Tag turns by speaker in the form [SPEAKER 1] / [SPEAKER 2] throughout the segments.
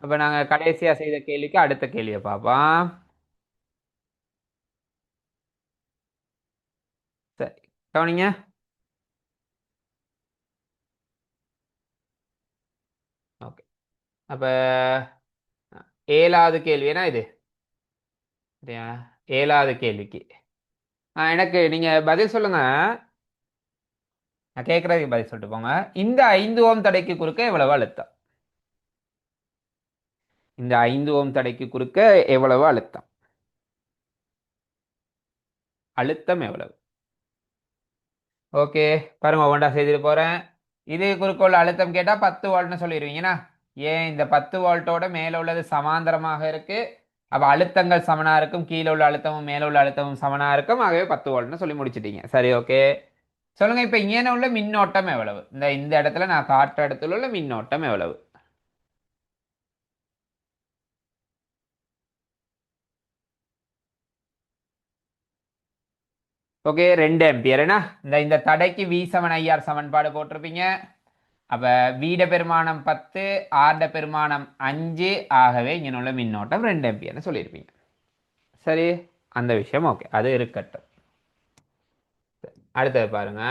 [SPEAKER 1] அப்போ நாங்கள் கடைசியாக செய்த கேள்விக்கு அடுத்த கேள்வியை பார்ப்போம். சரி கவனிங்க. ஓகே. அப்போ ஏழாவது கேள்வி என்ன இது. சரியா? ஏழாவது கேள்விக்கு. ஆ, எனக்கு நீங்கள் பதில் சொல்லுங்க. நான் கேட்குறதுக்கு பதில் சொல்லிட்டு போங்க. இந்த ஐந்து ஓம் தடைக்கு குறுக்க எவ்வளவு அழுத்தம். இந்த ஐந்து ஓம் தடைக்கு குறுக்க எவ்வளவு அழுத்தம்? அழுத்தம் எவ்வளவு? ஓகே பாருங்க ஒவ்வொன்றா செய்துட்டு போகிறேன் இது குறுக்க உள்ள அழுத்தம் கேட்டால் பத்து வால்ட்னு சொல்லிடுவீங்கன்னா ஏன் இந்த பத்து வால்ட்டோட மேலே உள்ளது சமாந்தரமாக இருக்கு? அப்போ அழுத்தங்கள் சமனா இருக்கும் கீழே உள்ள அழுத்தமும் மேலே உள்ள அழுத்தமும் சமனா இருக்கும். ஆகவே பத்து வால்ட்னு சொல்லி முடிச்சிட்டீங்க. சரி ஓகே. சொல்லுங்க இப்போ இங்கே உள்ள மின்னோட்டம் எவ்வளவு? இந்த இந்த இடத்துல நான் காட்டுற இடத்துல உள்ள மின்னோட்டம் எவ்வளவு? ஓகே ரெண்டு ஆம்பியர் என்ன இந்த இந்த தடைக்கு வி செவன் ஐஆர் சமன்பாடு போட்டிருப்பீங்க. அப்போ வீட பெருமானம் பத்து ஆர்ட பெருமானம் அஞ்சு ஆகவே இங்கே உள்ள மின்னோட்டம் ரெண்டு ஆம்பியர்னு சொல்லியிருப்பீங்க. சரி அந்த விஷயம் ஓகே அது இருக்கட்டும். அடுத்தது பாருங்க.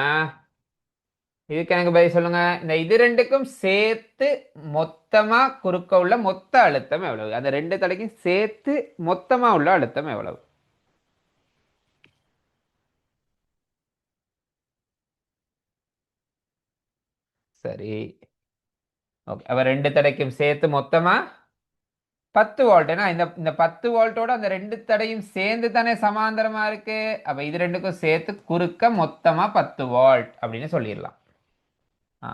[SPEAKER 1] இதுக்கு எனக்கு பதில் சொல்லுங்க. இந்த இது ரெண்டுக்கும் சேர்த்து மொத்தமாக குறுக்க உள்ள மொத்த அழுத்தம் எவ்வளவு? அந்த ரெண்டு தடைக்கும் சேர்த்து மொத்தமாக உள்ள அழுத்தம் எவ்வளவு? சரி. ஓகே அப்ப ரெண்டு தடைக்கும் சேர்த்து மொத்தமா பத்து வோல்ட் ஏன்னா இந்த இந்த பத்து வோல்ட்டோட அந்த ரெண்டு தடையும் சேர்ந்து தானே சமாந்தரமா இருக்கு? அப்ப இது ரெண்டுக்கும் சேர்த்து குறுக்க மொத்தமா பத்து வோல்ட் அப்படின்னு சொல்லிடலாம். ஆ.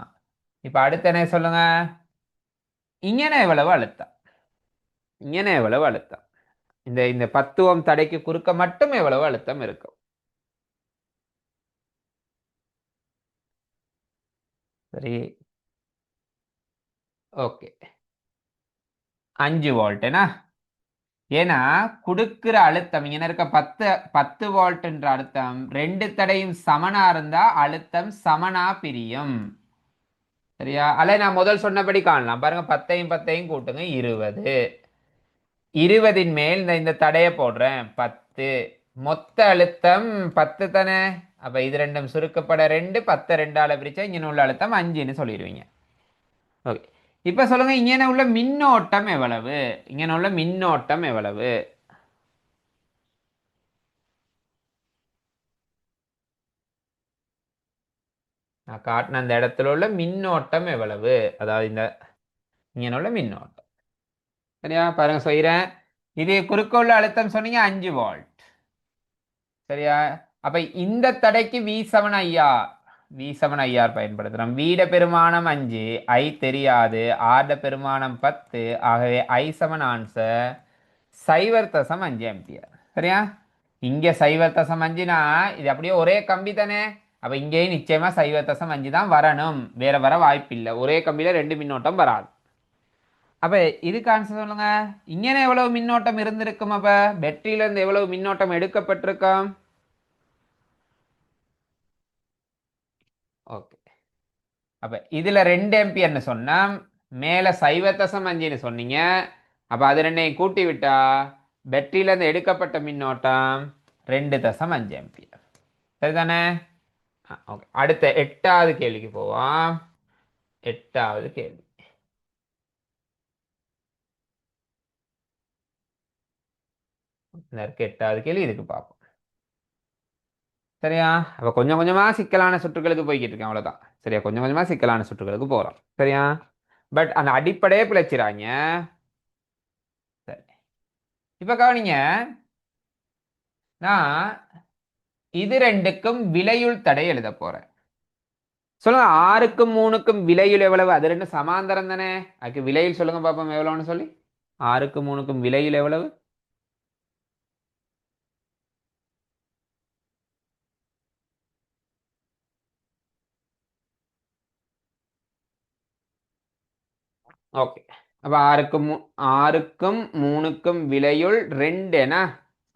[SPEAKER 1] இப்போ அடுத்து என்ன சொல்லுங்க? இங்கன எவ்வளவு அழுத்தம்? இங்கன எவ்வளவு அழுத்தம்? இந்த இந்த பத்து ஓம் தடைக்கு குறுக்க மட்டும் எவ்வளவு அழுத்தம் இருக்கும்? சரி. ஓகே. அஞ்சு வால்ட்டுனா? ஏன்னா கொடுக்கிற அழுத்தம் இங்க இருக்க பத்து பத்து வால்ட்ன்ற அழுத்தம் ரெண்டு தடையும் சமனா இருந்தா அழுத்தம் சமனா பிரியும். சரியா? அல்ல நான் முதல் சொன்னபடி காணலாம். பாருங்க பத்தையும் பத்தையும் கூட்டுங்க. இருபது. இருபதின் மேல் இந்த இந்த தடையை போடுறேன். பத்து. மொத்த அழுத்தம் பத்து தானே? அப்போ இது ரெண்டும் சுருக்கப்பட ரெண்டு பத்தை ரெண்டால் பிரிச்சா இங்கே உள்ள அழுத்தம் அஞ்சுன்னு சொல்லிடுவீங்க. ஓகே இப்போ சொல்லுங்க இங்கே உள்ள மின்னோட்டம் எவ்வளவு? இங்கே உள்ள மின்னோட்டம் எவ்வளவு? நான் காட்டின அந்த இடத்துல உள்ள மின்னோட்டம் எவ்வளவு? அதாவது இந்த இங்கே உள்ள மின்னோட்டம். சரியா? பாருங்க சொல்கிறேன் இது குறுக்க உள்ள அழுத்தம் சொன்னீங்க அஞ்சு வால்ட் சரியா? அப்ப இந்த தடைக்கு V seven IR V seven IR பயன்படுத்துகிறோம் வீட பெருமானம் அஞ்சு ஐ தெரியாது. ஆர்ட பெருமானம் பத்து. ஆகவே ஐ செவன் ஆன்சர் சைவர் தசம் அஞ்சு ஆம்பியர் சரியா? இங்கே சைவர் தசம் அஞ்சுனா இது அப்படியே ஒரே கம்பி தானே? அப்போ இங்கேயும் நிச்சயமா சைவர் தசம் அஞ்சு தான் வரணும். வேற வர வாய்ப்பில்லை. ஒரே கம்பியில ரெண்டு மின்னோட்டம் வராது. அப்ப இதுக்கு ஆன்சர் சொல்லுங்க. இங்கே எவ்வளவு மின்னோட்டம் இருந்திருக்கும் அப்ப? பேட்டரியில இருந்து எவ்வளவு மின்னோட்டம் எடுக்கப்பட்டிருக்கும்? ஓகே அப்ப இதுல ரெண்டு எம்பியர்னு சொன்னா மேல சைவ தசம் அஞ்சுன்னு சொன்னீங்க. அப்ப அது ரெண்டையும் கூட்டி விட்டா பேட்டரியில இருந்து எடுக்கப்பட்ட மின்னோட்டம் ரெண்டு தசம் அஞ்சு எம்பியர் சரிதானே? ஓகே அடுத்த எட்டாவது கேள்விக்கு போவோம். எட்டாவது கேள்வி. இதற்கு எட்டாவது கேள்வி இதுக்கு பார்ப்போம் சரியா? அப்போ கொஞ்சம் கொஞ்சமாக சிக்கலான சுற்றுகளுக்கு போய்கிட்டு இருக்கேன் அவ்வளோதான் சரியா? கொஞ்சம் கொஞ்சமாக சிக்கலான சுற்றுகளுக்கு போகிறோம் சரியா? பட் அந்த அடிப்படையே பிழைச்சிடாங்க சரி. இப்போ கவனிங்க. நான் இது ரெண்டுக்கும் விலையுள் தடை எழுத போறேன். சொல்லுங்க ஆறுக்கும் மூணுக்கும் விலையுள் எவ்வளவு? அது ரெண்டு சமாந்தரம் தானே? அதுக்கு விலையில் சொல்லுங்க பாப்போம் எவ்வளவுன்னு சொல்லி. ஆறுக்கும் மூணுக்கும் விலையில் எவ்வளவு? ஓகே அப்போ ஆறுக்கும் மூ- ஆறுக்கும் மூணுக்கும் விலையுள் ரெண்டு என்ன?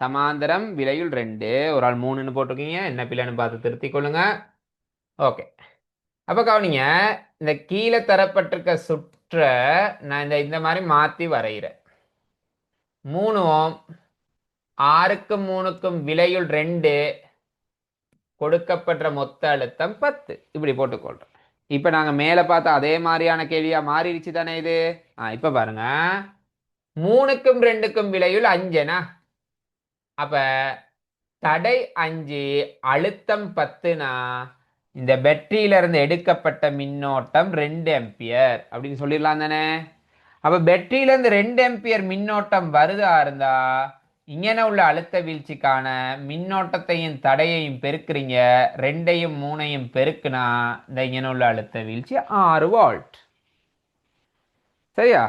[SPEAKER 1] சமாந்தரம் விலையுள் ரெண்டு. ஒரு ஆள் மூணுன்னு போட்டிருக்கீங்க. என்ன பிள்ளைன்னு பார்த்து திருத்திக் கொள்ளுங்க. ஓகே அப்போ கவனிங்க இந்த கீழே தரப்பட்டிருக்க சுற்ற நான் இந்த இந்த மாதிரி மாற்றி வரைகிறேன். மூணு ஓம் ஆறுக்கும் மூணுக்கும் விலையுள் ரெண்டு கொடுக்கப்படுற மொத்த அழுத்தம் பத்து. இப்படி போட்டுக்கொள்கிறேன் இப்போ நாங்கள் மேலே பார்த்தா அதே மாதிரியான கேள்வியாக மாறிடுச்சு தானே இது? ஆ இப்போ பாருங்க. மூணுக்கும் ரெண்டுக்கும் விளையுள் அஞ்சனா? அப்போ தடை அஞ்சு அழுத்தம் பத்துனா இந்த பேட்டரியிலிருந்து எடுக்கப்பட்ட மின்னோட்டம் ரெண்டு எம்பியர் அப்படின்னு சொல்லிடலாம் தானே? அப்போ பேட்டரியிலேருந்து ரெண்டு எம்பியர் மின்னோட்டம் வருதா இருந்தால் இங்கன உள்ள அழுத்த வீழ்ச்சிக்கான மின்னோட்டத்தையும் தடையையும் பெருக்கிறீங்க. ரெண்டையும் மூணையும் பெருக்குனா இந்த இங்கன உள்ள அழுத்த வீழ்ச்சி ஆறு வால்ட் சரியா?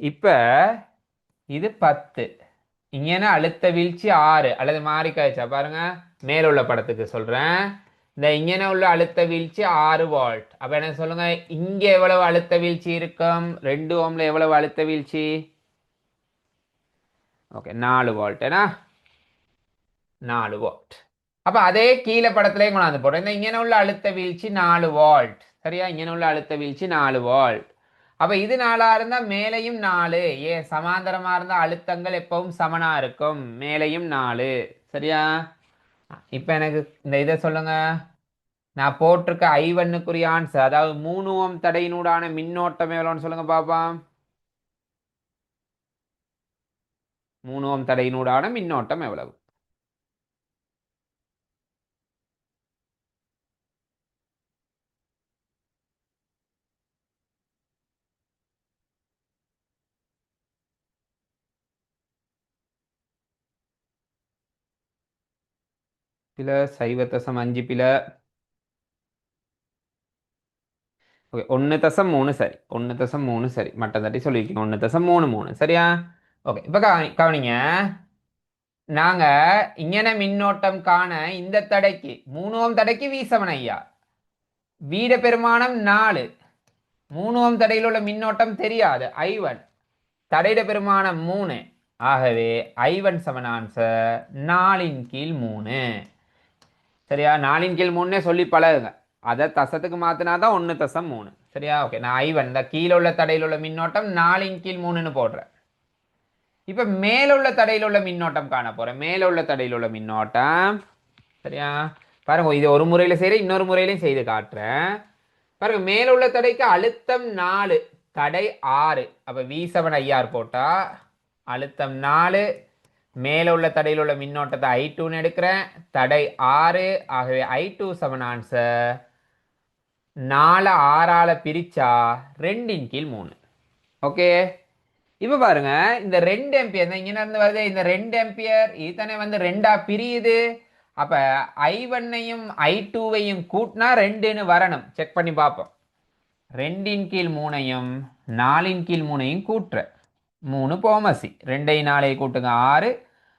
[SPEAKER 1] இப்போ இது பத்து. இங்கன அழுத்த வீழ்ச்சி ஆறு. அல்லது மாறி காய்ச்சா பாருங்க மேலுள்ள படத்துக்கு சொல்கிறேன் இந்த இங்கன உள்ள அழுத்த வீழ்ச்சி ஆறு வால்ட் அப்போ என்ன சொல்லுங்கள் இங்கே எவ்வளவு அழுத்த வீழ்ச்சி இருக்கும்? ரெண்டு ஓமில் எவ்வளவு அழுத்த வீழ்ச்சி? ஓகே நாலு வால்ட்டுனா நாலு வோல்ட் அப்போ அதே கீழே படத்திலேயே கொண்டாந்து போடுறேன் இந்த இங்கன உள்ள அழுத்த வீழ்ச்சி நாலு வோல்ட் சரியா இங்கே உள்ள அழுத்த வீழ்ச்சி நாலு வோல்ட் அப்போ இது நாளாக இருந்தால் மேலையும் நாலு ஏன் சமாந்தரமாக இருந்தால் அழுத்தங்கள் எப்பவும் சமனாக இருக்கும் மேலையும் நாலு சரியா இப்போ எனக்கு இந்த இதை சொல்லுங்க நான் போட்டிருக்க ஐவனுக்குரிய ஆன்சர் அதாவது மூணு ஓம் தடையினூடான மின்னோட்டம் எவ்வளோன்னு சொல்லுங்க பாப்பா மூணு ஓம் தடையினூடான மின்னோட்டம் எவ்வளவு? பில சைவ தசம் அஞ்சு பில. ஓகே ஒன்று தசம் மூணு சரி. ஒன்று தசம் மூணு சரி. மட்டம் தட்டி சொல்லியிருக்கீங்க ஒன்று தசம் மூணு மூணு. சரியா? ஓகே இப்போ கவனி கவனிங்க. நாங்கள் இங்கன மின்னோட்டம் காண இந்த தடைக்கு மூணு தடைக்கு தடைக்கு வீசவன் ஐயா. வீட பெருமானம் நாலு. மூணு தடையில் உள்ள மின்னோட்டம் தெரியாது. ஐவன். தடையிட பெருமானம் மூணு. ஆகவே ஐவன் சமன் ஆன்சர் நாலின் கீழ் மூணு. சரியா? நாலின் கீழ் மூணுனே சொல்லி பழகுங்க. அதை தசத்துக்கு மாத்தினா தான் ஒன்று தசம் மூணு. சரியா? ஓகே நான் ஐவன். இந்த கீழே உள்ள தடையில் உள்ள மின்னோட்டம் நாலின் கீழ் மூணுன்னு போடுறேன். இப்போ மேலுள்ள தடையில் உள்ள மின்னோட்டம் காண போகிறேன் மேலே உள்ள தடையில் உள்ள மின்னோட்டம். சரியா? பாருங்க இது ஒரு முறையில் செய்கிறேன் இன்னொரு முறையிலையும் செய்து காட்டுறேன். பாருங்க மேலே உள்ள தடைக்கு அழுத்தம் நாலு தடை ஆறு. அப்போ வி செவன் ஐஆர் போட்டால் அழுத்தம் நாலு மேலே உள்ள தடையில் உள்ள மின்னோட்டத்தை ஐ டூன்னு எடுக்கிறேன். தடை ஆறு ஆகவே ஐ டூ செவன் ஆன்சர் நாலு ஆறால் பிரித்தா ரெண்டின் கீழ் மூணு. ஓகே இப்போ பாருங்க இந்த ரெண்டு எம்பியர் இந்த இங்க இருந்து வருது. இந்த ரெண்டு எம்பியர் இத்தனை வந்து ரெண்டா பிரியுது. அப்ப ஐ ஒன்னையும் ஐ டூவையும் கூட்டினா ரெண்டுன்னு வரணும். செக் பண்ணி பார்ப்போம். ரெண்டின் கீழ் மூணையும் நாலின் கீழ் மூணையும் கூட்டுற. மூணு போமசி. ரெண்டை நாளையை கூட்டுங்க ஆறு.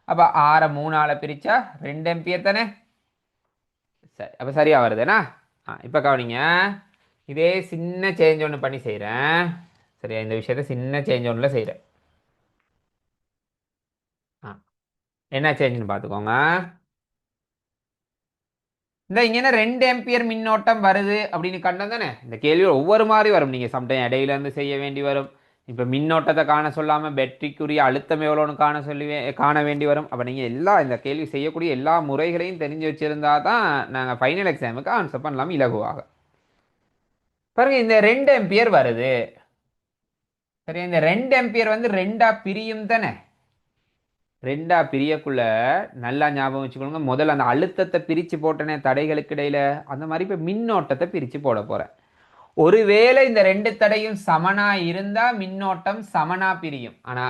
[SPEAKER 1] அப்போ ஆறை மூணால பிரிச்சா ரெண்டு எம்பியர் தானே? சரி அப்போ சரியா வருதுண்ணா ஆ இப்போ கவனிங்க. இதே சின்ன சேஞ்ச் ஒன்று பண்ணி செய்கிறேன் சரியா? இந்த விஷயத்த சின்ன சேஞ்ச் ஒன்றில் செய்கிறேன் ஆ. என்ன சேஞ்சுன்னு பார்த்துக்கோங்க. இந்த இங்கே ரெண்டு எம்பியர் மின்னோட்டம் வருது அப்படின்னு கண்டோம் தானே? இந்த கேள்வி ஒவ்வொரு மாதிரி வரும். நீங்கள் சம்டைம் இடையில இருந்து செய்ய வேண்டி வரும். இப்போ மின்னோட்டத்தை காண சொல்லாமல் பேட்டரிக்குரிய அழுத்தம் எவ்வளோன்னு காண சொல்லி காண வேண்டி வரும். அப்போ நீங்கள் எல்லா இந்த கேள்வி செய்யக்கூடிய எல்லா முறைகளையும் தெரிஞ்சு வச்சிருந்தா தான் நாங்கள் ஃபைனல் எக்ஸாமுக்கு ஆன்சர் பண்ணலாம் இலகுவாக. பாருங்கள் இந்த ரெண்டு எம்பியர் வருது. சரி இந்த ரெண்டு எம்பியர் வந்து ரெண்டா பிரியும் தானே? ரெண்டா பிரியக்குள்ள நல்லா ஞாபகம் வச்சுக்கணுங்க முதல்ல அந்த அழுத்தத்தை பிரித்து போட்டனே தடைகளுக்கு இடையில அந்த மாதிரி இப்போ மின்னோட்டத்தை பிரித்து போட போகிறேன் ஒருவேளை இந்த ரெண்டு தடையும் சமனா இருந்தா மின்னோட்டம் சமனா பிரியும். ஆனா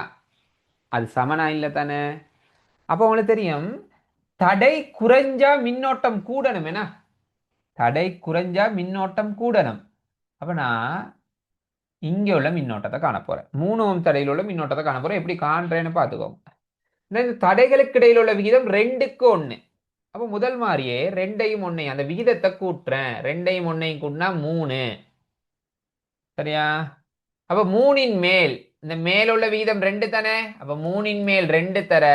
[SPEAKER 1] அது சமனா இல்லை தானே? அப்போ உங்களுக்கு தெரியும் தடை குறைஞ்சா மின்னோட்டம் கூடணும் என்ன தடை குறைஞ்சா மின்னோட்டம் கூடணும். அப்பனா இங்கே உள்ள மின்னோட்டத்தை காண போகிறேன் மூணு ஓம் தடையில் உள்ள மின்னோட்டத்தை காண போகிறேன் எப்படி காண்றேன்னு பார்த்துக்கோங்க. இந்த தடைகளுக்கு இடையில் உள்ள விகிதம் ரெண்டுக்கு ஒன்று அப்போ முதல் மாதிரியே ரெண்டையும் ஒன்னையும் அந்த விகிதத்தை கூட்டுறேன். ரெண்டையும் ஒன்னையும் கூட்டினா மூணு. சரியா? அப்போ மூணின் மேல் இந்த மேலுள்ள விகிதம் ரெண்டு தானே? அப்போ மூணின் மேல் ரெண்டு தர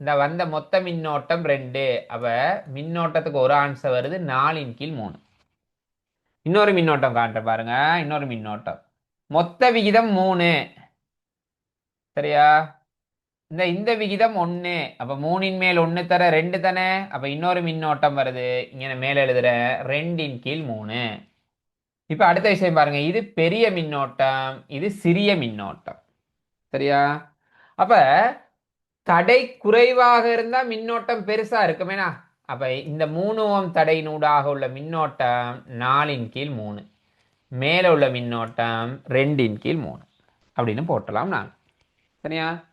[SPEAKER 1] இந்த வந்த மொத்த மின்னோட்டம் ரெண்டு. அப்போ மின்னோட்டத்துக்கு ஒரு ஆன்சர் வருது நாலின் கீழ் மூணு. இன்னொரு மின்னோட்டம் காட்டுற பாருங்க இன்னொரு மின்னோட்டம். மொத்த விகிதம் மூணு. சரியா? இந்த இந்த விகிதம் ஒன்று அப்போ மூணின் மேல் ஒன்று தர ரெண்டு தானே? அப்போ இன்னொரு மின்னோட்டம் வருது. இங்கே மேலே எழுதுகிறேன் ரெண்டின் கீழ் மூணு. இப்போ அடுத்த விஷயம் பாருங்க. இது பெரிய மின்னோட்டம். இது சிறிய மின்னோட்டம். சரியா? அப்போ தடை குறைவாக இருந்தால் மின்னோட்டம் பெருசாக இருக்குமேனா? அப்போ இந்த மூணு ஓம் தடையினூடாக உள்ள மின்னோட்டம் நாலின் கீழ் மூணு. மேலே உள்ள மின்னோட்டம் ரெண்டின் கீழ் மூணு. அப்படின்னு போட்டலாம் நான் சரியா?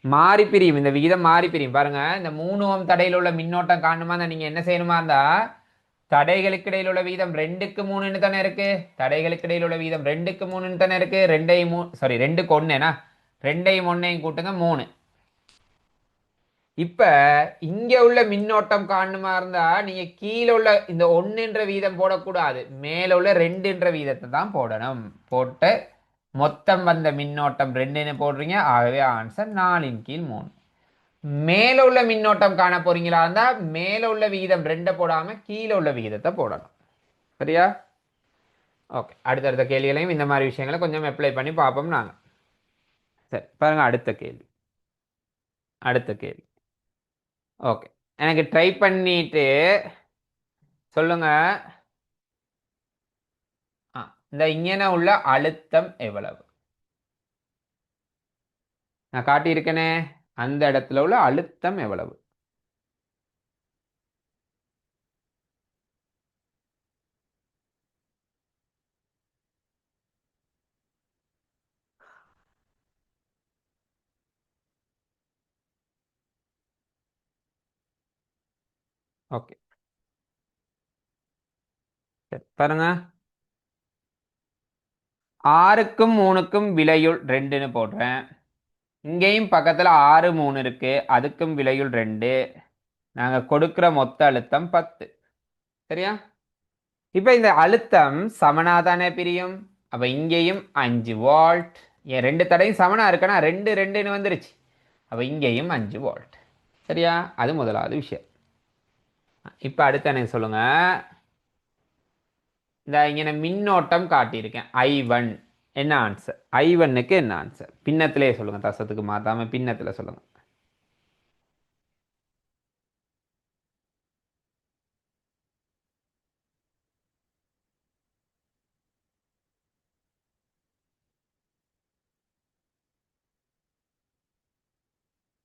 [SPEAKER 1] மாறி பிரியும். இந்த விகிதம் மாறி பிரியும். பாருங்க இந்த மூணு ஓம் தடையில் உள்ள மின்னோட்டம் காணுமா நீங்கள் என்ன செய்யணுமா இருந்தால் தடைகளுக்கு இடையில் உள்ள வீதம் ரெண்டுக்கு மூணுன்னு தானே இருக்கு. தடைகளுக்கு இடையில் உள்ள வீதம் ரெண்டுக்கு மூணுன்னு தானே இருக்கு. ரெண்டையும் மூ சாரி ரெண்டுக்கு ஒன்றுனா ரெண்டையும் ஒன்றையும் கூட்டுங்க மூணு. இப்ப இங்க உள்ள மின்னோட்டம் காணுமா இருந்தா நீங்க கீழே உள்ள இந்த ஒன்றுன்ற வீதம் போடக்கூடாது. மேல உள்ள ரெண்டுன்ற வீதத்தை தான் போடணும். போட்டு மொத்தம் வந்த மின்னோட்டம் ரெண்டுன்னு போடுறீங்க. ஆகவே ஆன்சர் நாலின் கீழ் மூணு. மேல உள்ள மின்னோட்டம் காண போறீங்களா இருந்தா மேல உள்ள விகிதம் ரெண்டை போடாம கீழே உள்ள விகிதத்தை போடணும். சரியா? ஓகே அடுத்தடுத்த கேள்விகளையும் இந்த மாதிரி விஷயங்களை கொஞ்சம் அப்ளை பண்ணி பார்ப்போம் நாங்கள் சரி பாருங்க அடுத்த கேள்வி. அடுத்த கேள்வி. ஓகே எனக்கு ட்ரை பண்ணிட்டு சொல்லுங்க. ஆ இந்த இங்கன உள்ள அழுத்தம் எவ்வளவு? நான் காட்டியிருக்கேனே அந்த இடத்துல உள்ள அழுத்தம் எவ்வளவு? ஓகே. சரி பாருங்க. ஆறுக்கும் மூணுக்கும் விலையுள் ரெண்டுன்னு போடுறேன். இங்கேயும் பக்கத்தில் ஆறு மூணு இருக்கு. அதுக்கும் விலையுள் ரெண்டு. நாங்கள் கொடுக்குற மொத்த அழுத்தம் பத்து. சரியா? இப்போ இந்த அழுத்தம் சமனா தானே பிரியும்? அப்போ இங்கேயும் அஞ்சு வால்ட் ஏன் ரெண்டு தடையும் சமனா இருக்குன்னா ரெண்டு ரெண்டுன்னு வந்துருச்சு. அப்போ இங்கேயும் அஞ்சு வால்ட் சரியா? அது முதலாவது விஷயம். இப்போ அடுத்து எனக்கு சொல்லுங்க. இந்த இங்கே மின்னோட்டம் காட்டியிருக்கேன். ஐ ஒன் என்ன ஆன்சர் ஐ ஒன்னுக்கு என்ன ஆன்சர் பின்னத்திலே சொல்லுங்க தசத்துக்கு மாத்தாம பின்னத்தில் சொல்லுங்க.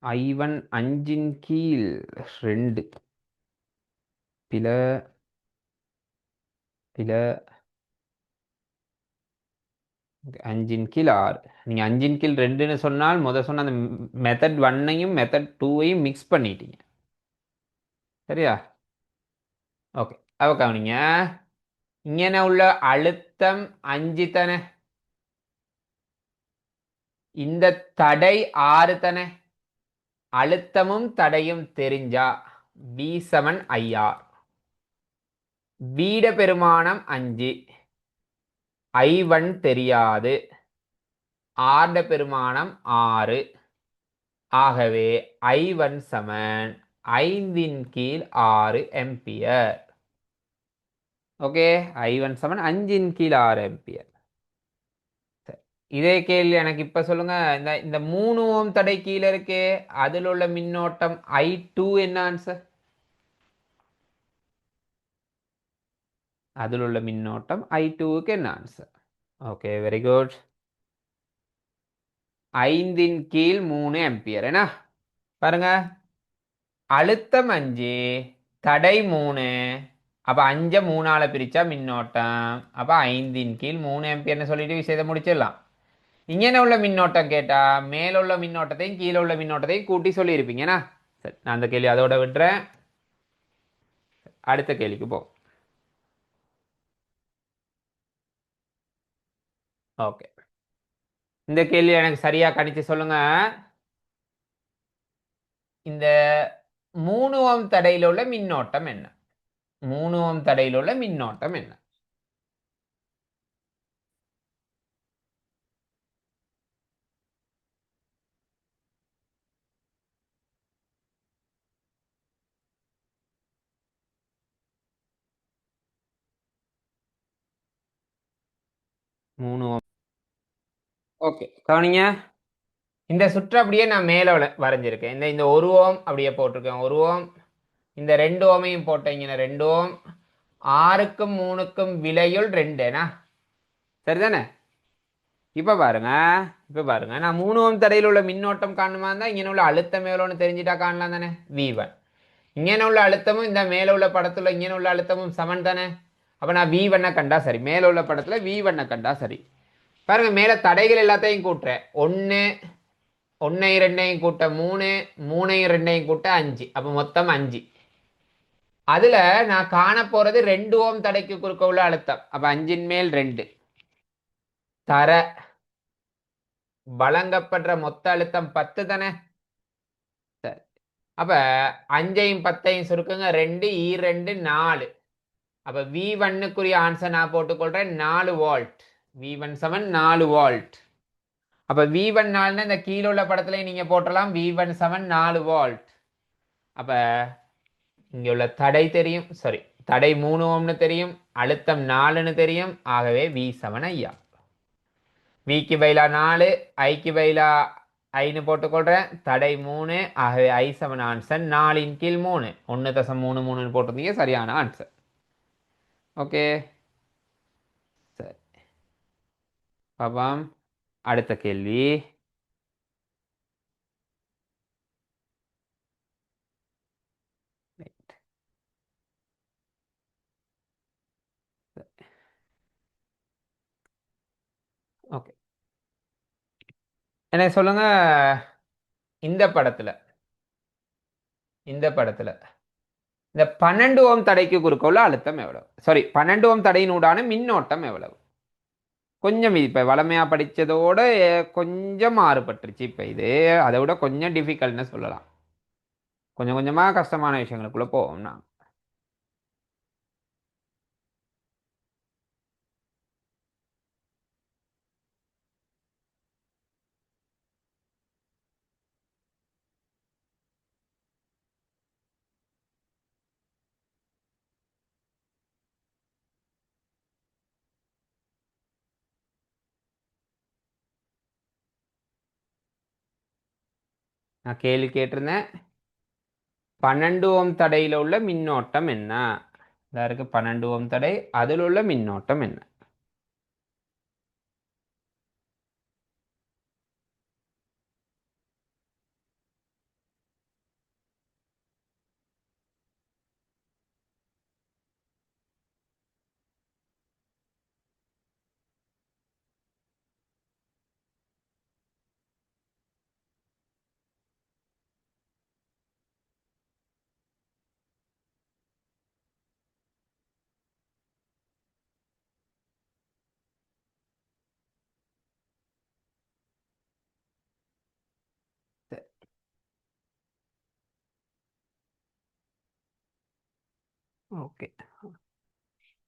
[SPEAKER 1] ஐ ஒன் அஞ்சின் கீழ் ரெண்டு. بلا பில அஞ்சின் கீழ் ஆறு. நீங்கள் அஞ்சின் கீழ் ரெண்டுன்னு சொன்னால் முத சொன்ன அந்த மெத்தட் ஒன்னையும் மெத்தட் டூவையும் மிக்ஸ் பண்ணிட்டீங்க. சரியா? ஓகே அவ கவனிங்க. இங்கே உள்ள அழுத்தம் அஞ்சு தானே? இந்த தடை ஆறு தானே? அழுத்தமும் தடையும் தெரிஞ்சா பி செவன் ஐஆர் வீட பெருமானம் அஞ்சு ஐ ஒன் தெரியாது. ஆர்ட பெருமானம் ஆறு ஆகவே ஐ ஒன் சமன் ஐந்தின் கீழ் ஆறு எம்பியர். ஓகே ஐ ஒன் சமன் அஞ்சின் கீழ் ஆறு எம்பியர். இதே கேள்வி எனக்கு இப்ப சொல்லுங்க. இந்த இந்த மூணு ஓம் தடை கீழே இருக்கே அதில் உள்ள மின்னோட்டம் ஐ டூ என்ன ஆன்சர் அதில் உள்ள மின்னோட்டம் ஐ டூவுக்கு என்ன ஆன்சர் ஓகே வெரி குட் ஐந்தின் கீழ் மூணு எம்பியர் என்ன பாருங்க அழுத்தம் அஞ்சு தடை மூணு அப்போ அஞ்சை மூணால பிரிச்சா மின்னோட்டம் அப்போ ஐந்தின் கீழ் மூணு எம்பியர்னு சொல்லிட்டு விஷயத்தை முடிச்சிடலாம் இங்கே உள்ள மின்னோட்டம் கேட்டா மேல உள்ள மின்னோட்டத்தையும் கீழே உள்ள மின்னோட்டத்தையும் கூட்டி சொல்லியிருப்பீங்கண்ணா சரி நான் அந்த கேள்வி அதோட விடுறேன் அடுத்த கேள்விக்கு போ ஓகே இந்த கேள்வி எனக்கு சரியா கணிச்சு சொல்லுங்க. இந்த மூணு ஓம் தடையில் உள்ள மின்னோட்டம் என்ன? மூணு ஓம் தடையில் உள்ள மின்னோட்டம் என்ன மூணு ஓம் ஓகே கவனிங்க. இந்த சுற்று அப்படியே நான் மேலே வரைஞ்சிருக்கேன். இந்த இந்த ஒரு ஓம் அப்படியே போட்டிருக்கேன். ஒரு ஓம் இந்த ரெண்டு ஓமையும் போட்டீங்கன்னா ரெண்டு ஓம் ஆறுக்கும் மூணுக்கும் விலையுள் ரெண்டுனா? சரிதானே? இப்போ பாருங்க இப்போ பாருங்க. நான் மூணு ஓம் தடையில் உள்ள மின்னோட்டம் காணுமா இருந்தால் இங்கே உள்ள அழுத்தம் எவ்வளோன்னு தெரிஞ்சிட்டா காணலாம் தானே? வி ஒன் இங்கே உள்ள அழுத்தமும் இந்த மேலே உள்ள படத்தில் இங்கே உள்ள அழுத்தமும் சமன் தானே? அப்போ நான் வி ஒன்னை கண்டா சரி. மேலே உள்ள படத்தில் வி ஒன்னை கண்டா சரி. பாருங்க மேலே தடைகள் எல்லாத்தையும் கூட்டுறேன். ஒன்று ஒன்றையும் ரெண்டையும் கூட்ட மூணு மூணையும் ரெண்டையும் கூட்ட அஞ்சு. அப்போ மொத்தம் அஞ்சு. அதில் நான் காண போகிறது ரெண்டு ஓம் தடைக்கு குறுக்க உள்ள அழுத்தம். அப்போ அஞ்சின் மேல் ரெண்டு. தர வழங்கப்படுற மொத்த அழுத்தம் பத்து தானே? சரி. அப்போ அஞ்சையும் பத்தையும் சுருக்குங்க. ரெண்டு ஈ ரெண்டு நாலு. அப்போ வி ஒன்னுக்குரிய ஆன்சர் நான் போட்டுக்கொள்கிறேன் நாலு வால்ட் வி ஒன் செவன் நாலு வால்ட் அப்போ வி ஒன் நாலுன்னு இந்த கீழே உள்ள படத்துல நீங்கள் போட்டலாம். வி ஒன் செவன் நாலு வால்ட் அப்போ இங்கே உள்ள தடை தெரியும். சாரி தடை மூணு ஓம்னு தெரியும். அழுத்தம் நாலுன்னு தெரியும். ஆகவே வி செவன் ஐயா. விக்கு பயிலா நாலு ஐக்கு பயிலா ஐன்னு போட்டுக்கொள்கிறேன் தடை மூணு ஆகவே ஐ செவன் ஆன்சர் நாலின் கீழ் மூணு. ஒன்று தசம் மூணு மூணுன்னு போட்டிருந்தீங்க. சரியான ஆன்சர் ஓகே சரி பாப்பாம். அடுத்த கேள்வி. ஓகே என்ன சொல்லுங்க இந்த படத்துல இந்த படத்துல இந்த பன்னெண்டு ஓம் தடைக்கு குறுக்க உள்ள அழுத்தம் எவ்வளவு? சாரி பன்னெண்டு ஓம் தடையினூடான மின்னோட்டம் எவ்வளவு? கொஞ்சம் இது இப்போ வளமையாக படித்ததோட கொஞ்சம் மாறுபட்டுருச்சு. இப்போ இது அதை விட கொஞ்சம் டிஃபிகல்ட்னு சொல்லலாம். கொஞ்சம் கொஞ்சமாக கஷ்டமான விஷயங்களுக்குள்ள போவோம் நான் நான் கேள்வி கேட்டிருந்தேன். பன்னெண்டு ஓம் தடையில் உள்ள மின்னோட்டம் என்ன? இதாக இருக்குது பன்னெண்டு ஓம் தடை அதில் உள்ள மின்னோட்டம் என்ன? ஓகே.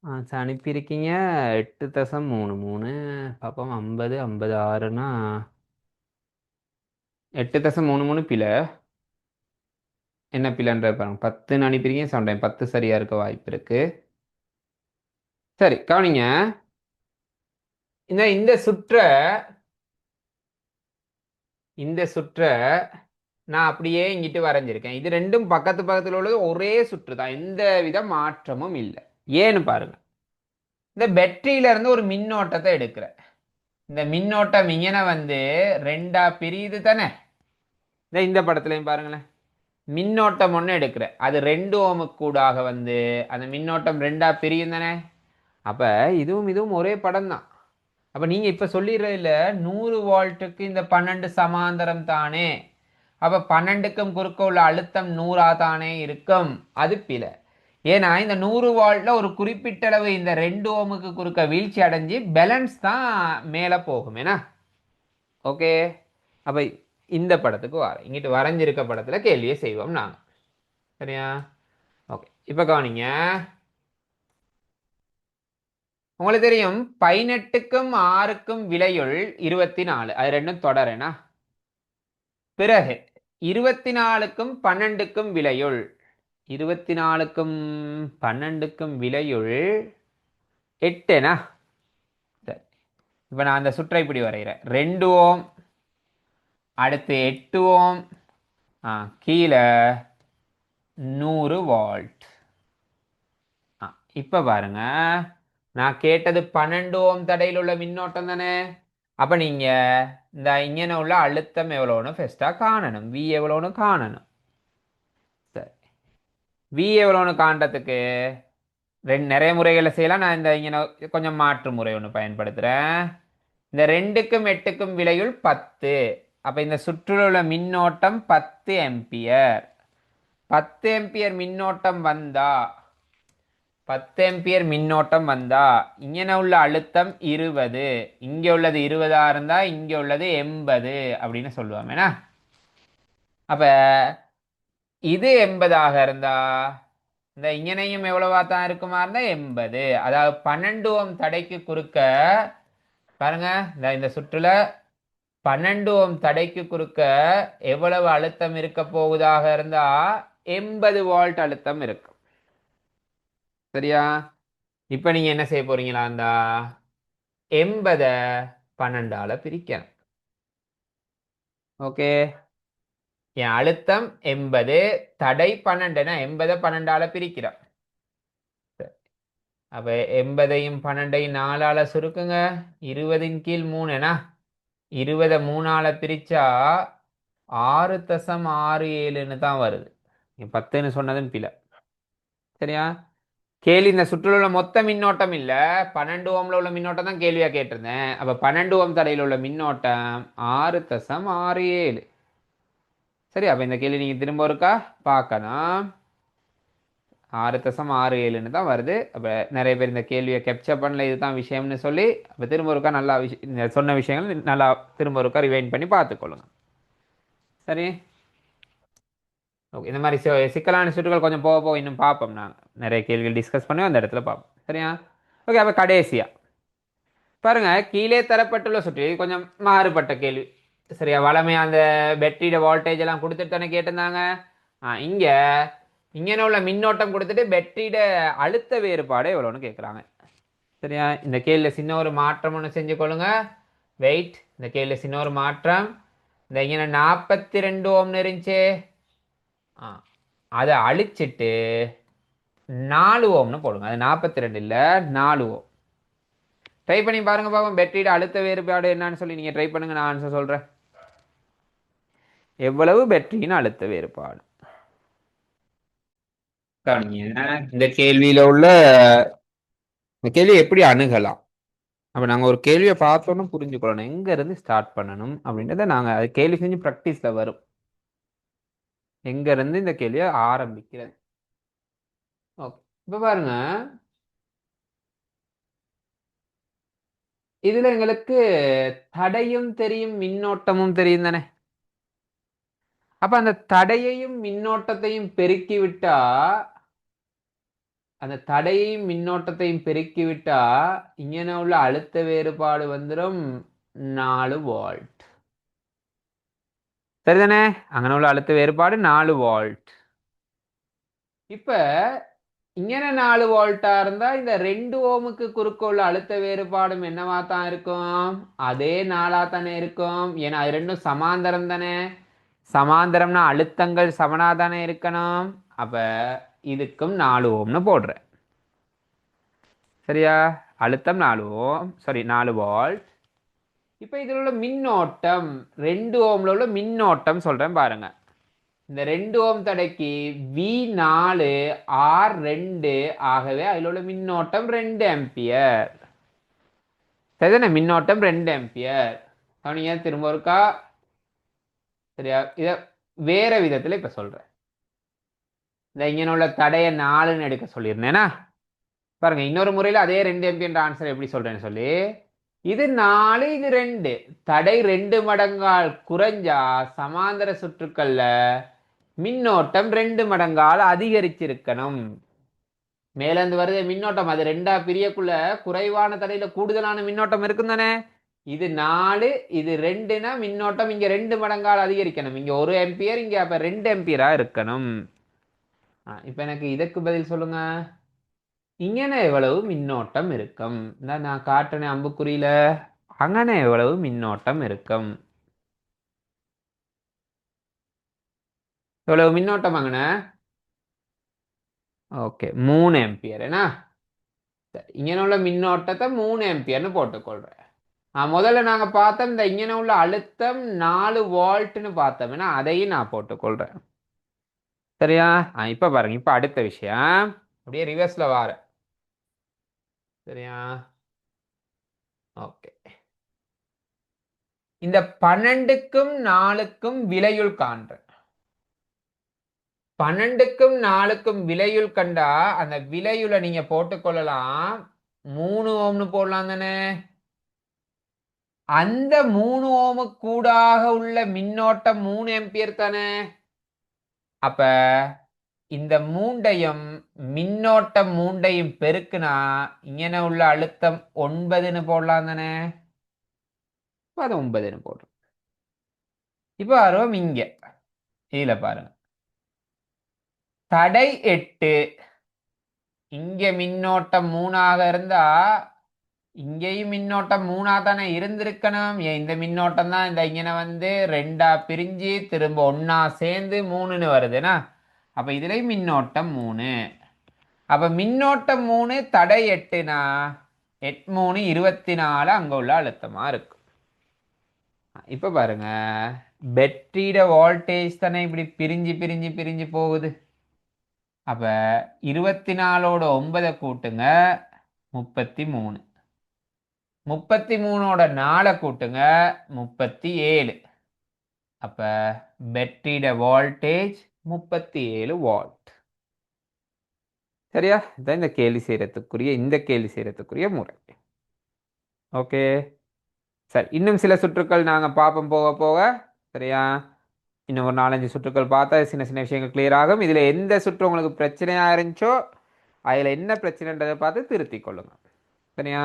[SPEAKER 1] ஆ சரி, அனுப்பியிருக்கீங்க. எட்டு தசம் மூணு மூணு பாப்போம் ஐம்பது ஐம்பது ஆறுனா எட்டு தசம் மூணு மூணு பிழை. என்ன பிள்ளைன்ற பாருங்க. பத்துன்னு அனுப்பியிருக்கீங்க சொல்கிறேன் பத்து சரியாக இருக்க வாய்ப்பு இருக்குது சரி கவனிங்க. இந்த இந்த சுற்றை இந்த சுற்றை நான் அப்படியே இங்கிட்டு வரைஞ்சிருக்கேன். இது ரெண்டும் பக்கத்து பக்கத்தில் உள்ளது ஒரே சுற்று தான். எந்த வித மாற்றமும் இல்லை. ஏன்னு பாருங்க. இந்த பேட்டரியில இருந்து ஒரு மின்னோட்டத்தை எடுக்கிறேன். இந்த மின்னோட்டம் இங்கன வந்து ரெண்டா பிரியுது தானே? இந்த இந்த படத்துலையும் பாருங்களேன். மின்னோட்டம் ஒன்று எடுக்கிறேன். அது ரெண்டு ஓமுக்கூடாக வந்து அந்த மின்னோட்டம் ரெண்டா பிரியும் தானே? அப்போ இதுவும் இதுவும் ஒரே படம் தான். அப்போ நீங்கள் இப்போ சொல்லிடுறதில்ல நூறு வால்ட்டுக்கு இந்த பன்னெண்டு சமாந்தரம் தானே? அப்போ பன்னெண்டுக்கும் குறுக்க உள்ள அழுத்தம் நூறாக தானே இருக்கும். அது பிழை. ஏன்னா இந்த நூறு வால்ட்ல ஒரு குறிப்பிட்டளவு இந்த ரெண்டு ஓமுக்கு குறுக்க வீழ்ச்சி அடைஞ்சு பேலன்ஸ் தான் மேலே போகும் ஏன்னா? ஓகே? அப்போ இந்த படத்துக்கு வர இங்கிட்டு வரைஞ்சிருக்க படத்தில் கேள்வியை செய்வோம் நாங்கள் சரியா? ஓகே. இப்போ கவனிங்க. உங்களுக்கு தெரியும் பதினெட்டுக்கும் ஆறுக்கும் விலையுள் இருபத்தி நாலு. அது ரெண்டும் தொடரேனா? பிறகு இருபத்தி நாலுக்கும் பன்னெண்டுக்கும் விலையுள் இருபத்தி நாலுக்கும் பன்னெண்டுக்கும் விலையுள் எட்டுனா? சரி. இப்போ நான் அந்த சுற்றை இப்படி வரைகிறேன். ரெண்டு ஓம் அடுத்து எட்டு ஓம் ஆ கீழே நூறு வால்ட் ஆ இப்போ பாருங்க. நான் கேட்டது பன்னெண்டு ஓம் தடையில் உள்ள மின்னோட்டம் தானே? அப்போ நீங்கள் இந்த இங்கே உள்ள அழுத்தம் எவ்வளோன்னு ஃபஸ்ட்டாக காணணும். வி எவ்வளோன்னு காணணும். சரி. வி எவ்வளோன்னு காண்றதுக்கு ரெண்டு நிறைய முறைகளை செய்யலாம். நான் இந்த இங்கே கொஞ்சம் மாற்று முறை ஒன்று பயன்படுத்துகிறேன் இந்த ரெண்டுக்கும் எட்டுக்கும் விலையுள் பத்து. அப்போ இந்த சுற்றில் உள்ள மின்னோட்டம் பத்து எம்பியர் பத்து எம்பியர் மின்னோட்டம் வந்தால் பத்து எம்பியர் மின்னோட்டம் வந்தா இங்கே உள்ள அழுத்தம் இருபது இங்கே உள்ளது இருபதாக இருந்தால் இங்கே உள்ளது எண்பது அப்படின்னு சொல்லுவோம் ஏன்னா? அப்போ இது எண்பதாக இருந்தா இந்த இங்கனையும் எவ்வளவா தான் இருக்குமா இருந்தால் எண்பது. அதாவது பன்னெண்டு ஓம் தடைக்கு குறுக்க பாருங்க இந்த இந்த சுற்றுல பன்னெண்டு ஓம் தடைக்கு குறுக்க எவ்வளவு அழுத்தம் இருக்க போகுதாக இருந்தா எண்பது வால்ட் அழுத்தம் இருக்கும். சரியா? இப்போ நீங்க என்ன செய்ய போறீங்களா? இருந்தா எண்பதை பன்னெண்டால் பிரிக்கணும். ஓகே. என் அழுத்தம் எண்பது தடை பன்னெண்டுனா எண்பதை பன்னெண்டால் பிரிக்கிறோம். அப்போ அப்ப எண்பதையும் பன்னெண்டையும் நாலால் சுருக்குங்க. இருபதின் கீழ் மூணுனா இருபதை மூணால் பிரிச்சா ஆறு தசம் ஆறு ஏழுன்னு தான் வருது. பத்துன்னு சொன்னதுன்னு பிழை. சரியா? கேள்வி இந்த சுற்றில் உள்ள மொத்த மின்னோட்டம் இல்லை. பன்னெண்டு ஓம்ல உள்ள மின்னோட்டம் தான் கேள்வியாக கேட்டிருந்தேன். அப்போ பன்னெண்டு ஓம் தடையில் உள்ள மின்னோட்டம் ஆறு தசம் ஆறு ஏழு. சரி அப்போ இந்த கேள்வி நீங்கள் திரும்ப இருக்கா பார்க்கணும் ஆறு தசம் ஆறு ஏழுன்னு தான் வருது. அப்போ நிறைய பேர் இந்த கேள்வியை கேப்சர் பண்ணல இதுதான் விஷயம்னு சொல்லி அப்போ திரும்ப ஒருக்கா நல்லா விஷயம் சொன்ன விஷயங்கள் நல்லா திரும்ப ஒருக்கா ரிவைன் பண்ணி பார்த்துக்கொள்ளுங்க. சரி? ஓகே இந்த மாதிரி சிக்கலான சுற்றுகள் கொஞ்சம் போக போக இன்னும் பார்ப்போம். நாங்கள் நிறைய கேள்விகள் டிஸ்கஸ் பண்ணி அந்த இடத்துல பார்ப்போம். சரியா? ஓகே அப்போ கடைசியாக பாருங்கள் கீழே தரப்பட்டுள்ள சுற்று இது கொஞ்சம் மாறுபட்ட கேள்வி. சரியா? வளமையாக அந்த பேட்டரியோட வோல்டேஜ் எல்லாம் கொடுத்துட்டு தானே கேட்டிருந்தாங்க. ஆ இங்கே இங்கே உள்ள மின்னோட்டம் கொடுத்துட்டு பேட்டரியோட அழுத்த வேறுபாடு எவ்வளோன்னு கேட்குறாங்க சரியா? இந்த கேள்வியில் சின்ன ஒரு மாற்றம் ஒன்று செஞ்சு கொள்ளுங்க. வெயிட் இந்த கேள்வியில் சின்ன ஒரு மாற்றம். இந்த இங்கே நாற்பத்தி ரெண்டு ஓம்னு இருந்துச்சே அதை அழிச்சிட்டு நாலு ஓம்னு போடுங்க. அது நாற்பத்தி ரெண்டு இல்லை நாலு ஓம். ட்ரை பண்ணி பாருங்க பாப்போம் பேட்டரியோட அழுத்த வேறுபாடு என்னன்னு சொல்லி நீங்கள் ட்ரை பண்ணுங்க நான் ஆன்சர் சொல்கிறேன் எவ்வளவு பேட்டரியின் அழுத்த வேறுபாடு? இந்த கேள்வியில் உள்ள இந்த கேள்வியை எப்படி அணுகலாம்? அப்போ நாங்கள் ஒரு கேள்வியை பார்த்தோன்னு புரிஞ்சுக்கொள்ளணும். எங்க இருந்து ஸ்டார்ட் பண்ணணும் அப்படின்றத நாங்கள் அது கேள்வி செஞ்சு ப்ராக்டிஸில் வரும். எங்க இருந்து இந்த கேள்வியை ஆரம்பிக்கிறது ஓகே இப்போ பாருங்க. இதுல எங்களுக்கு தடையும் தெரியும் மின்னோட்டமும் தெரியும் தானே? அப்ப அந்த தடையையும் மின்னோட்டத்தையும் பெருக்கி விட்டா அந்த தடையையும் மின்னோட்டத்தையும் பெருக்கி விட்டா இங்கே உள்ள அழுத்த வேறுபாடு வந்துடும் நாலு வால்ட். சரிதானே? அங்கே உள்ள அழுத்த வேறுபாடு நாலு வால்ட் இப்ப இங்கே நாலு வோல்ட்டா இருந்தா இந்த ரெண்டு ஓமுக்கு குறுக்க உள்ள அழுத்த வேறுபாடும் என்னவா தான் இருக்கும்? அதே நாளா தானே இருக்கும். ஏன்னா அது ரெண்டும் சமாந்தரம் தானே. சமாந்தரம்னா அழுத்தங்கள் சமனா தானே இருக்கணும். அப்ப இதுக்கும் நாலு ஓம்னு போடுறேன். சரியா? அழுத்தம் நாலு ஓம். சாரி நாலு வால்ட் இப்போ இதில் உள்ள மின்னோட்டம் ரெண்டு ஓம்ல உள்ள மின்னோட்டம் சொல்கிறேன் பாருங்க. இந்த ரெண்டு ஓம் தடைக்கு வி நாலு ஆர் ரெண்டு ஆகவே அதில் உள்ள மின்னோட்டம் ரெண்டு ஆம்பியர். சரிதானே? மின்னோட்டம் ரெண்டு ஆம்பியர். கவனிங்க திரும்ப ஒருக்கா சரியா? இதை வேற விதத்தில் இப்போ சொல்கிறேன் இந்த இங்கே உள்ள தடையை நாலுன்னு எடுக்க சொல்லியிருந்தேனா? பாருங்க இன்னொரு முறையில் அதே ரெண்டு எம்பின்ற ஆன்சர் எப்படி சொல்கிறேன்னு சொல்லி இது நாலு இது ரெண்டு. தடை ரெண்டு மடங்கால் குறைஞ்சா சமாந்தர சுற்றுக்கள்ல மின்னோட்டம் ரெண்டு மடங்கால் அதிகரிச்சிருக்கணும். மேலேந்து வருது மின்னோட்டம். அது ரெண்டா பிரியக்குள்ள குறைவான தடையில கூடுதலான மின்னோட்டம் இருக்கும் தானே? இது நாலு இது ரெண்டுனா மின்னோட்டம் இங்க ரெண்டு மடங்கால் அதிகரிக்கணும். இங்க ஒரு எம்பியர் இங்க அப்ப ரெண்டு எம்பியரா இருக்கணும். இப்ப எனக்கு இதுக்கு பதில் சொல்லுங்க. இங்கன எவ்வளவு மின்னோட்டம் இருக்கும்? இந்த நான் காட்டின அம்புக்குறியில அங்கன எவ்வளவு மின்னோட்டம் இருக்கும்? எவ்வளவு மின்னோட்டம் அங்கன? ஓகே மூணு எம்பியர் என்ன சரி இங்கே உள்ள மின்னோட்டத்தை மூணு எம்பியர்னு போட்டுக்கொள்கிறேன் முதல்ல நாங்கள் பார்த்தோம் இந்த இங்கே உள்ள அழுத்தம் நாலு வால்ட்னு பார்த்தோம். ஏன்னா அதையும் நான் போட்டுக்கொள்கிறேன் சரியா? இப்போ பாருங்க இப்போ அடுத்த விஷயம். அப்படியே ரிவர்ஸில் வாரேன். சரியா? ஓகே இந்த பன்னெண்டுக்கும் நாலுக்கும் விலையுள் காண்ற பன்னெண்டுக்கும் நாலுக்கும் விலையுள் கண்டா அந்த விலையுல நீங்க போட்டுக்கொள்ளலாம் மூணு ஓம்னு போடலாம் தானே? அந்த மூணு ஓமு கூடாக உள்ள மின்னோட்டம் மூணு எம்பியர் தானே? அப்ப இந்த மூண்டையும் மின்னோட்டம் மூண்டையும் பெருக்குனா இங்கன உள்ள அழுத்தம் ஒன்பதுன்னு போடலாம் தானே? அது ஒன்பதுன்னு போடுறோம். இப்போ ஆர்வம் இங்க. இதுல பாருங்க. தடை எட்டு. இங்க மின்னோட்டம் மூணாக இருந்தா இங்கேயும் மின்னோட்டம் மூணா தானே இருந்திருக்கணும். ஏன் இந்த மின்னோட்டம் தான் இந்த இங்கே வந்து ரெண்டா பிரிஞ்சு திரும்ப ஒன்னா சேர்ந்து மூணுன்னு வருதுன்னா அப்போ இதுலேயும் மின்னோட்டம் மூணு. அப்போ மின்னோட்டம் மூணு தடை எட்டுனா எட் மூணு இருபத்தி நாலு அங்கே உள்ள அழுத்தமாக இருக்கும். இப்போ பாருங்க பெட்ரியோட வோல்டேஜ் தானே இப்படி பிரிஞ்சு பிரிஞ்சு பிரிஞ்சு போகுது. அப்போ இருபத்தி நாலோட ஒன்பதை கூட்டுங்க முப்பத்தி மூணு முப்பத்தி மூணோட நாலை கூட்டுங்க முப்பத்தி ஏழு. அப்போ பெட்ரியோட வோல்டேஜ் முப்பத்தி ஏழு வால்ட் சரியா? இதான் இந்த கேள்வி செய்கிறதுக்குரிய இந்த கேள்வி செய்கிறதுக்குரிய முறை. ஓகே. சரி இன்னும் சில சுற்றுக்கள் நாங்கள் பார்ப்போம் போக போக. சரியா? இன்னும் ஒரு நாலஞ்சு சுற்றுக்கள் பார்த்தா சின்ன சின்ன விஷயங்கள் கிளியர் ஆகும். இதில் எந்த சுற்று உங்களுக்கு பிரச்சனையாக இருந்துச்சோ அதில் என்ன பிரச்சனைன்றதை பார்த்து திருத்திக் கொள்ளுங்க சரியா?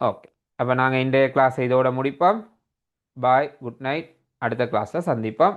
[SPEAKER 1] ஓகே. அப்போ நாங்கள் இன்றைய கிளாஸ் இதோட முடிப்போம். பாய் குட் நைட் அடுத்த கிளாஸில் சந்திப்போம்.